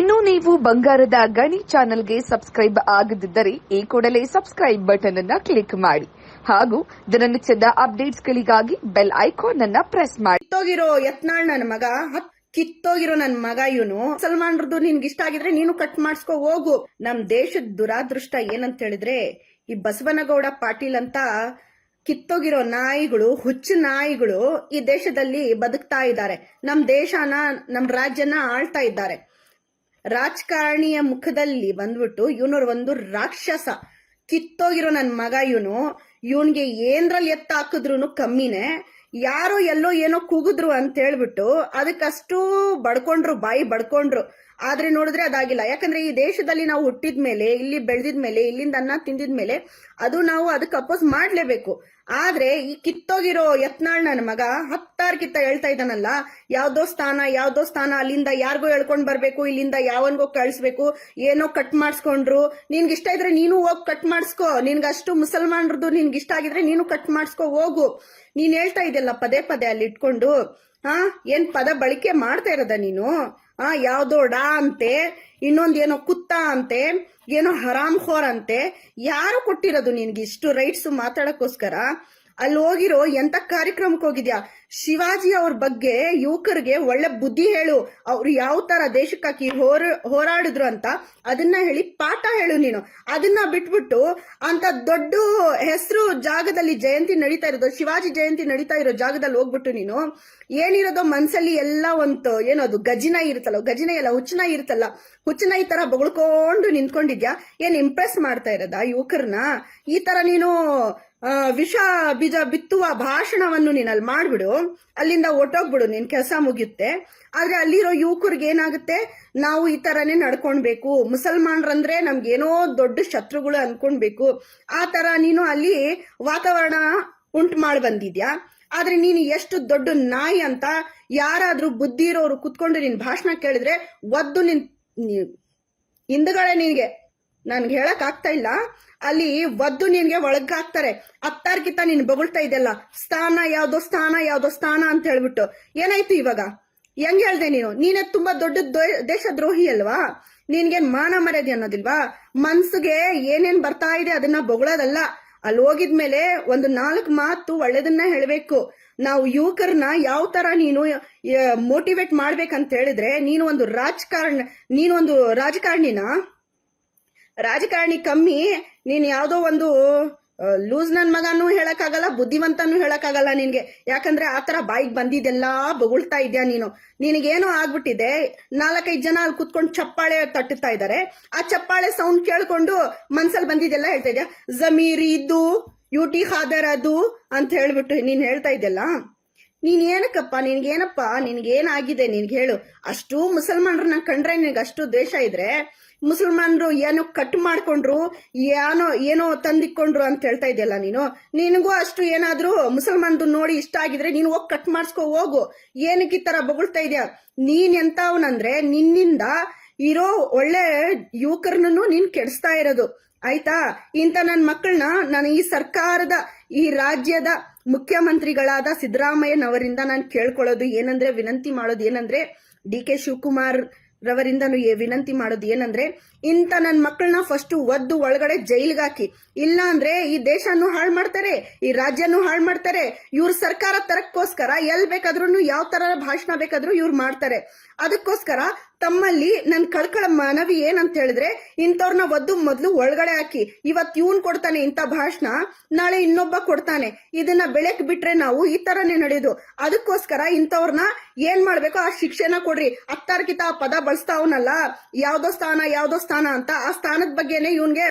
ಇನ್ನು ನೀವು ಬಂಗಾರದ ಗಣಿ ಚಾನೆಲ್ಗೆ ಸಬ್ಸ್ಕ್ರೈಬ್ ಆಗದಿದ್ದರೆ ಈ ಕೂಡಲೇ ಸಬ್ಸ್ಕ್ರೈಬ್ ಬಟನ್ ಅನ್ನ ಕ್ಲಿಕ್ ಮಾಡಿ ಹಾಗೂ ದಿನನಿತ್ಯದ ಅಪ್ಡೇಟ್ಸ್ಗಳಿಗಾಗಿ ಬೆಲ್ ಐಕಾನ್ ಅನ್ನ ಪ್ರೆಸ್ ಮಾಡಿ. ಕಿತ್ತೋಗಿರೋ ಯತ್ನಾಳ್ ನನ್ನ ಮಗ ಕಿತ್ತೋಗಿರೋ ನನ್ ಮಗ ಇವನು. ಸಲ್ಮಾನ್ರದ್ದು ನಿನ್ಗೆ ಇಷ್ಟ ಆಗಿದ್ರೆ ನೀನು ಕಟ್ ಮಾಡಿಸ್ಕೊ ಹೋಗು. ನಮ್ ದೇಶದ ದುರಾದೃಷ್ಟ ಏನಂತ ಹೇಳಿದ್ರೆ, ಈ ಬಸವನಗೌಡ ಪಾಟೀಲ್ ಅಂತ ಕಿತ್ತೋಗಿರೋ ನಾಯಿಗಳು, ಹುಚ್ಚು ನಾಯಿಗಳು ಈ ದೇಶದಲ್ಲಿ ಬದುಕ್ತಾ ಇದ್ದಾರೆ. ನಮ್ ದೇಶನ, ನಮ್ ರಾಜ್ಯನ ಆಳ್ತಾ ಇದ್ದಾರೆ. ರಾಜಕಾರಣಿಯ ಮುಖದಲ್ಲಿ ಬಂದ್ಬಿಟ್ಟು ಇವನವ್ರ ಒಂದು ರಾಕ್ಷಸ. ಕಿತ್ತೋಗಿರೋ ನನ್ ಮಗ ಇವನು. ಇವನ್ಗೆ ಏನ್ರಲ್ಲಿ ಎತ್ತ ಹಾಕಿದ್ರು ಕಮ್ಮಿನೇ. ಯಾರು ಎಲ್ಲೋ ಏನೋ ಕೂಗಿದ್ರು ಅಂತ ಹೇಳ್ಬಿಟ್ಟು ಅದಕ್ಕಷ್ಟು ಬಡ್ಕೊಂಡ್ರು, ಬಾಯಿ ಬಡ್ಕೊಂಡ್ರು. ಆದ್ರೆ ನೋಡಿದ್ರೆ ಅದಾಗಿಲ್ಲ. ಯಾಕಂದ್ರೆ ಈ ದೇಶದಲ್ಲಿ ನಾವು ಹುಟ್ಟಿದ ಮೇಲೆ ಇಲ್ಲಿ ಬೆಳೆದಿದ ಮೇಲೆ ಇಲ್ಲಿಂದ ಅನ್ನ ತಿಂದಿದ ಮೇಲೆ ಅದು ನಾವು ಅದಕ್ಕೆ ಅಪೋಸ್ ಮಾಡ್ಲೇಬೇಕು. ಆದ್ರೆ ಈ ಕಿತ್ತೋಗಿರೋ ಯತ್ನಾಳ್ ನನ್ನ ಮಗ ಹತ್ತಾರು ಕಿತ್ತ ಹೇಳ್ತಾ ಇದ್ದಾನಲ್ಲ, ಯಾವ್ದೋ ಸ್ಥಾನ ಯಾವ್ದೋ ಸ್ಥಾನ, ಅಲ್ಲಿಂದ ಯಾರಿಗೋ ಹೇಳ್ಕೊಂಡ್ ಬರ್ಬೇಕು, ಇಲ್ಲಿಂದ ಯಾವನ್ಗೋ ಕಳಿಸ್ಬೇಕು, ಏನೋ ಕಟ್ ಮಾಡಿಸ್ಕೊಂಡ್ರು. ನಿನ್ಗೆ ಇಷ್ಟ ಇದ್ರೆ ನೀನು ಹೋಗಿ ಕಟ್ ಮಾಡಿಸ್ಕೋ. ನಿನ್ಗೆ ಅಷ್ಟು ಮುಸಲ್ಮಾನ್ರದ್ದು ನಿನ್ಗೆ ಇಷ್ಟ ಆಗಿದ್ರೆ ನೀನು ಕಟ್ ಮಾಡಿಸ್ಕೋ, ಹೋಗು. ನೀನ್ ಹೇಳ್ತಾ ಇದೆಯಲ್ಲ, ಪದೇ ಪದೇ ಅಲ್ಲಿ ಇಟ್ಕೊಂಡು ಹಾ ಏನ್ ಪದ ಬಳಕೆ ಮಾಡ್ತಾ ಇರೋದ ನೀನು? ಆ, ಯಾವ್ದೋ ಡಾ ಅಂತೆ, ಇನ್ನೊಂದ್ ಏನೋ ಕುತ್ತ ಅಂತೆ, ಏನೋ ಹರಾಮ್ ಖೋರ್ ಅಂತೆ, ಯಾರು ಕೊಟ್ಟಿರೋದು ನಿನ್ಗೆ ಇಷ್ಟು ರೈಟ್ಸ್ ಮಾತಾಡಕ್ಕೋಸ್ಕರ? ಅಲ್ಲಿ ಹೋಗಿರೋ ಎಂತ ಕಾರ್ಯಕ್ರಮಕ್ಕೆ ಹೋಗಿದ್ಯಾ? ಶಿವಾಜಿ ಅವ್ರ ಬಗ್ಗೆ ಯುವಕರಿಗೆ ಒಳ್ಳೆ ಬುದ್ಧಿ ಹೇಳು. ಅವ್ರು ಯಾವ ತರ ದೇಶಕ್ಕಾಗಿ ಹೋರ, ಹೋರಾಡಿದ್ರು ಅಂತ ಅದನ್ನ ಹೇಳಿ ಪಾಠ ಹೇಳು ನೀನು. ಅದನ್ನ ಬಿಟ್ಬಿಟ್ಟು ಅಂತ ದೊಡ್ಡ ಹೆಸರು ಜಾಗದಲ್ಲಿ ಜಯಂತಿ ನಡೀತಾ ಇರೋದು, ಶಿವಾಜಿ ಜಯಂತಿ ನಡೀತಾ ಇರೋ ಜಾಗದಲ್ಲಿ ಹೋಗ್ಬಿಟ್ಟು ನೀನು, ಏನಿರೋದೋ ಮನ್ಸಲ್ಲಿ ಎಲ್ಲ ಒಂದು ಏನದು ಗಜಿನ ಇರುತ್ತಲ್ಲ, ಗಜಿನ ಎಲ್ಲ ಹುಚ್ಚನ ಇರುತ್ತಲ್ಲ, ಹುಚ್ಚನ ಈ ತರ ಬೊಗಳ್ಕೊಂಡು ನಿಂತ್ಕೊಂಡಿದ್ಯಾ? ಏನ್ ಇಂಪ್ರೆಸ್ ಮಾಡ್ತಾ ಇರೋದಾ ಯುವಕರನ್ನ? ಈ ತರ ನೀನು ವಿಷ ಬೀಜ ಬಿತ್ತುವ ಭಾಷಣವನ್ನು ನೀನು ಅಲ್ಲಿ ಮಾಡ್ಬಿಡು. ಅಲ್ಲಿಂದ ಒಟ್ಟೋಗ್ಬಿಡು, ನಿನ್ ಕೆಲಸ ಮುಗಿಯುತ್ತೆ. ಆದ್ರೆ ಅಲ್ಲಿರೋ ಯುವಕರಿಗೆ ಏನಾಗುತ್ತೆ? ನಾವು ಈ ತರನೇ ನಡ್ಕೊಳ್ಬೇಕು ಮುಸಲ್ಮಾನ್ರಂದ್ರೆ ನಮ್ಗೇನೋ ದೊಡ್ಡ ಶತ್ರುಗಳು ಅನ್ಕೊಳ್ಬೇಕು ಆ ತರ ನೀನು ಅಲ್ಲಿ ವಾತಾವರಣ ಉಂಟು ಮಾಡಿ ಬಂದಿದ್ಯಾ? ಆದ್ರೆ ನೀನು ಎಷ್ಟು ದೊಡ್ಡ ನಾಯಿ ಅಂತ ಯಾರಾದ್ರೂ ಬುದ್ಧಿ ಇರೋರು ಕುತ್ಕೊಂಡು ನಿನ್ ಭಾಷಣ ಕೇಳಿದ್ರೆ ಒದ್ದು ನಿನ್ ಹಿಂದ್ಗಳೇ ನಿನ್ಗೆ ನನ್ಗೆ ಹೇಳಕ್ ಆಗ್ತಾ ಇಲ್ಲ. ಅಲ್ಲಿ ಒದ್ದು ನಿನ್ಗೆ ಒಳಗಾಕ್ತಾರೆ ಅತ್ತಾರ್ಕಿತ ನೀನ್ ಬೊಗಳ್ತಾ ಇದೆಯಲ್ಲ, ಸ್ಥಾನ ಯಾವ್ದೋ ಸ್ಥಾನ ಯಾವ್ದೋ ಸ್ಥಾನ ಅಂತ ಹೇಳ್ಬಿಟ್ಟು. ಏನಾಯ್ತು ಇವಾಗ? ಹೆಂಗ್ ಹೇಳ್ದೆ ನೀನು? ನೀನೇ ತುಂಬಾ ದೊಡ್ಡ ದೇಶ ದೇಶದ್ರೋಹಿ ಅಲ್ವಾ? ನಿನ್ಗೇನ್ ಮಾನ ಮರ್ಯಾದೆ ಅನ್ನೋದಿಲ್ವಾ? ಮನ್ಸಿಗೆ ಏನೇನ್ ಬರ್ತಾ ಇದೆ ಅದನ್ನ ಬೊಗಳೋದಲ್ಲ. ಅಲ್ಲಿ ಹೋಗಿದ್ಮೇಲೆ ಒಂದು ನಾಲ್ಕು ಮಾತು ಒಳ್ಳೇದನ್ನ ಹೇಳ್ಬೇಕು. ನಾವು ಯುವಕರನ್ನ ಯಾವ ತರ ನೀನು ಮೋಟಿವೇಟ್ ಮಾಡ್ಬೇಕಂತ ಹೇಳಿದ್ರೆ, ನೀನು ಒಂದು ರಾಜಕಾರಣ, ನೀನು ಒಂದು ರಾಜಕಾರಣಿನ? ರಾಜಕಾರಣಿ ಕಮ್ಮಿ, ನೀನ್ ಯಾವುದೋ ಒಂದು ಲೂಸ್ ನನ್ ಮಗನೂ ಹೇಳಕ್ಕಾಗಲ್ಲ, ಬುದ್ಧಿವಂತನೂ ಹೇಳಕ್ಕಾಗಲ್ಲ ನಿನ್ಗೆ. ಯಾಕಂದ್ರೆ ಆತರ ಬಾಯಿಗೆ ಬಂದಿದ್ದೆಲ್ಲ ಬೊಗಳ್ತಾ ಇದ್ಯಾ ನೀನು. ನಿನಗೇನೋ ಆಗ್ಬಿಟ್ಟಿದೆ, ನಾಲ್ಕೈದು ಜನ ಅಲ್ಲಿ ಕುತ್ಕೊಂಡು ಚಪ್ಪಾಳೆ ತಟ್ಟುತ್ತಾ ಇದ್ದಾರೆ ಆ ಚಪ್ಪಾಳೆ ಸೌಂಡ್ ಕೇಳ್ಕೊಂಡು ಮನ್ಸಲ್ಲಿ ಬಂದಿದ್ದೆಲ್ಲ ಹೇಳ್ತಾ ಇದ್ಯಾ? ಜಮೀರ್ ಇದ್ದು, ಯೂಟಿ ಹಾದರ್ ಅದು ಅಂತ ಹೇಳ್ಬಿಟ್ಟು ನೀನ್ ಹೇಳ್ತಾ ಇದ್ದೆಲ್ಲ ನೀನ್ ಏನಕ್ಕಪ್ಪ, ನಿನ್ಗೇನಪ್ಪ, ನಿನ್ಗೇನಾಗಿದೆ ನಿನ್ಗೆ ಹೇಳು. ಅಷ್ಟು ಮುಸಲ್ಮಾನರನ್ನ ಕಂಡ್ರೆ ನಿನ್ಗೆ ಅಷ್ಟು ದ್ವೇಷ ಇದ್ರೆ ಮುಸಲ್ಮಾನರು ಏನೋ ಕಟ್ ಮಾಡ್ಕೊಂಡ್ರು, ಏನೋ ಏನೋ ತಂದಿಕ್ಕೊಂಡ್ರು ಅಂತ ಹೇಳ್ತಾ ಇದೆಯಲ್ಲ ನೀನು? ನಿನಗೂ ಅಷ್ಟು ಏನಾದ್ರೂ ಮುಸಲ್ಮಾನ್ದು ನೋಡಿ ಇಷ್ಟ ಆಗಿದ್ರೆ ನೀನು ಹೋಗಿ ಕಟ್ ಮಾಡಿಸ್ಕೊ, ಹೋಗು. ಏನಕ್ಕೆ ಈ ತರ ಬೊಗಳ್ತಾ ಇದೆಯಾ? ನೀನ್ ಎಂತವನಂದ್ರೆ ನಿನ್ನಿಂದ ಇರೋ ಒಳ್ಳೆ ಯುವಕರನ್ನು ನೀನ್ ಕೆಡಿಸ್ತಾ ಇರೋದು. ಆಯ್ತಾ? ಇಂಥ ನನ್ನ ಮಕ್ಕಳನ್ನ ನಾನು ಈ ಸರ್ಕಾರದ, ಈ ರಾಜ್ಯದ ಮುಖ್ಯಮಂತ್ರಿಗಳಾದ ಸಿದ್ದರಾಮಯ್ಯನವರಿಂದ ನಾನು ಕೇಳ್ಕೊಳ್ಳೋದು, ಏನಂದ್ರೆ ವಿನಂತಿ ಮಾಡೋದು ಏನಂದ್ರೆ ಡಿ ಕೆ ಶಿವಕುಮಾರ್ ರವರಿಂದನು ವಿನಂತಿ ಮಾಡೋದು ಏನಂದ್ರೆ ಇಂಥ ನನ್ನ ಮಕ್ಕಳನ್ನ ಫಸ್ಟ್ ಒದ್ದು ಒಳಗಡೆ ಜೈಲ್ಗೆ ಹಾಕಿ. ಇಲ್ಲ ಅಂದ್ರೆ ಈ ದೇಶನು ಹಾಳು ಮಾಡ್ತಾರೆ, ಈ ರಾಜ್ಯನು ಹಾಳು ಮಾಡ್ತಾರೆ, ಇವ್ರ ಸರ್ಕಾರ ತರಕ್ಕೋಸ್ಕರ ಎಲ್ ಬೇಕಾದ್ರೂ ಯಾವ ತರ ಭಾಷಣ ಬೇಕಾದ್ರೂ ಇವ್ರು ಮಾಡ್ತಾರೆ. ಅದಕ್ಕೋಸ್ಕರ ತಮ್ಮಲ್ಲಿ ನನ್ ಕಳ್ಕಳ ಮನವಿ ಏನಂತ ಹೇಳಿದ್ರೆ ಇಂಥವ್ರನ್ನ ಒದ್ದು ಮೊದ್ಲು ಒಳಗಡೆ ಹಾಕಿ. ಇವತ್ ಇವನ್ ಕೊಡ್ತಾನೆ ಇಂಥ ಭಾಷಣ, ನಾಳೆ ಇನ್ನೊಬ್ಬ ಕೊಡ್ತಾನೆ. ಇದನ್ನ ಬೆಳಕ್ ಬಿಟ್ರೆ ನಾವು ಈ ತರನೇ ನಡೆಯೋದು. ಅದಕ್ಕೋಸ್ಕರ ಇಂಥವ್ರನ್ನ ಏನ್ ಮಾಡ್ಬೇಕು, ಆ ಶಿಕ್ಷೆನ ಕೊಡ್ರಿ. ಅತ್ತಾರ್ಕಿತ ಆ ಪದ ಬಳಸ್ತಾವನಲ್ಲ ಯಾವ್ದೋ ಸ್ಥಾನ ಯಾವ್ದೋ ಸ್ಥಾನ ಅಂತ ಆ ಸ್ಥಾನದ ಬಗ್ಗೆನೆ ಇವನ್ಗೆ